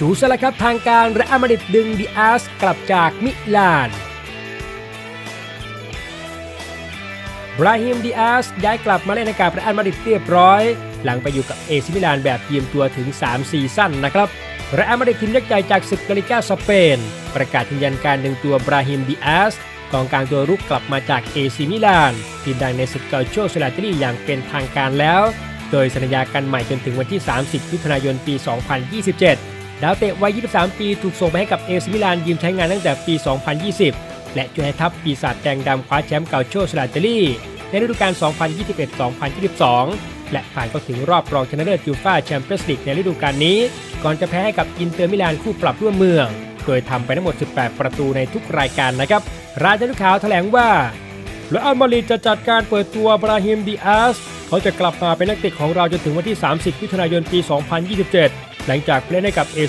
จูซะแล้วครับทางการเรอัลมริดดึงดิอาสกลับจากมิลานบราฮิมดิอาสย้ายกลับมาเล่นให้กับเรอัลมาดริดเรียบร้อย หลังไปอยู่กับเอซิมิลานแบบยืมตัวถึง 3 ซีซั่นนะครับเรอัลมาดริดทีมยักษ์ใหญ่จากศึกกาลิกาสเปน ประกาศยืนยันการดึงตัวบราฮิมดิอาสกองกลางตัวรุกกลับมาจากเอซิมิลานทีมดังในศึกเกาโชสลาติลีอย่างเป็นทางการแล้ว โดยสัญญากันใหม่จนถึงวันที่ 30มิถุนายนปี 2027 ดาวเตะวัย 23 ปีถูกส่งไปให้กับเอซิมิลานยืมใช้งานตั้งแต่ปี 2020 และช่วยให้ทัพปีศาจแดงดำคว้าแชมป์เกาโชสลาติลีในฤดูกาล 2021-2022 และผ่านเข้าถึงรอบรองชนะเลิศยูฟ่าแชมเปี้ยนส์ลีกในฤดูกาลนี้ ก่อนจะแพ้ให้กับอินเตอร์มิลานคู่ปรับร่วมเมือง โดยทำไปทั้งหมด 18 ประตูในทุกรายการนะครับ ราชานุขาวแถลงว่าและอัลมาดริดจะจัดการเปิดตัวบราฮิมดิอาส เขาจะกลับมาเป็นนักเตะของเราจนถึงวันที่ 30มิถุนายนปี 2027 หลังจากเล่นให้กับเอ